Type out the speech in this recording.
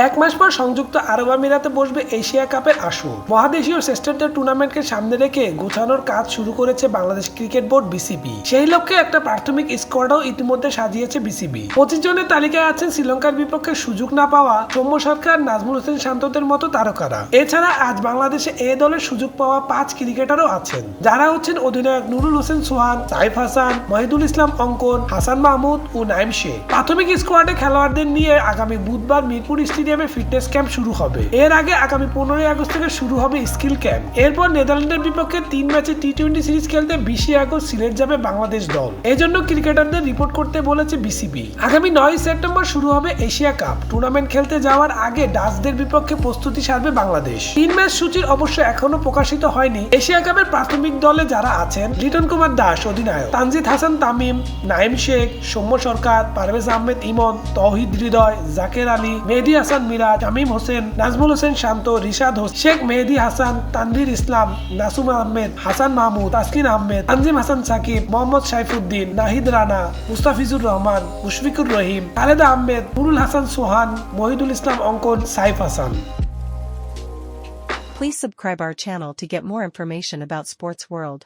এক মাস পর সংযুক্ত আরব আমিরাতে বসবে এশিয়া কাপের আসর মহাদেশীয় শ্রেষ্ঠত্বের টুর্নামেন্টকে সামনে রেখে গোছানোর কাজ শুরু করেছে বাংলাদেশ ক্রিকেট বোর্ড বিসিবি। সেই লক্ষ্যে একটা প্রাথমিক স্কোয়াডও ইতিমধ্যে সাজিয়েছে বিসিবি। পঁচিশ জনের তালিকায় আছেন শ্রীলঙ্কার বিপক্ষে সুযোগ না পাওয়া সৌম্য সরকার, নাজমুল হোসেন শান্তদের মতো তারকারা। এছাড়া আজ বাংলাদেশে এ দলের সুযোগ পাওয়া পাঁচ ক্রিকেটারও আছেন। যারা হচ্ছেন অধিনায়ক নুরুল হোসেন সোহান, সাইফ হাসান, মহিদুল ইসলাম অঙ্কন, হাসান মাহমুদ ও নাইম শেখ। প্রাথমিক স্কোয়াডে খেলোয়াড়দের নিয়ে আগামী বুধবার মিরপুর স্টেডিয়ামে ফিটনেস ক্যাম্প শুরু হবে। এর আগে আগামী পনেরোই আগস্ট থেকে শুরু হবে স্কিল ক্যাম্প। এরপর নেদারল্যান্ডের বিপক্ষে তিন ম্যাচে টি টোয়েন্টি সিরিজ খেলতে বিশে আগস্ট সিলেট যাবে বাংলাদেশ দল। এজন্য ক্রিকেটারদের রিপোর্ট করতে বলেছে বিসিবি। আগামী নয় সেপ্টেম্বর শুরু হবে এশিয়া কাপ। টুর্নামেন্ট খেলতে যাওয়ার আগে ডাচদের বিপক্ষে প্রস্তুতি সারবে বাংলাদেশ। তিন ম্যাচ সূচির অবশ্য এখনও প্রকাশিত হয়নি। এশিয়া কাপের প্রাথমিক দলে যারা আছেন, লিটন কুমার দাস, অধিনায়ক তানজিদ হাসান, তামিম নাইম শেখ, সৌম্য সরকার, পারভেজ আহমেদ ইমন, তহিদ হৃদয়, জাকের আলী, মেহেদি হাসান মিরাজ শামীম হোসেন, নাজমুল হোসেন শান্ত, রিশাদ হোসেন শেখ মেহেদি হাসান, তানভীর ইসলাম, নাসুম আহমেদ, হাসান মাহমুদ তাসকিন আহমেদ, তানজিম হাসান সাকিব, মোহাম্মদ সাইফুদ্দিন নাহিদ রানা, মুস্তাফিজুর রহমান, মুশফিকুর রহিম, খালেদা আহমেদ, নুরুল হাসান সোহান, মহিদুল ইসলাম অঙ্কন, Saif Hasan Please subscribe our channel to get more information about Sports World.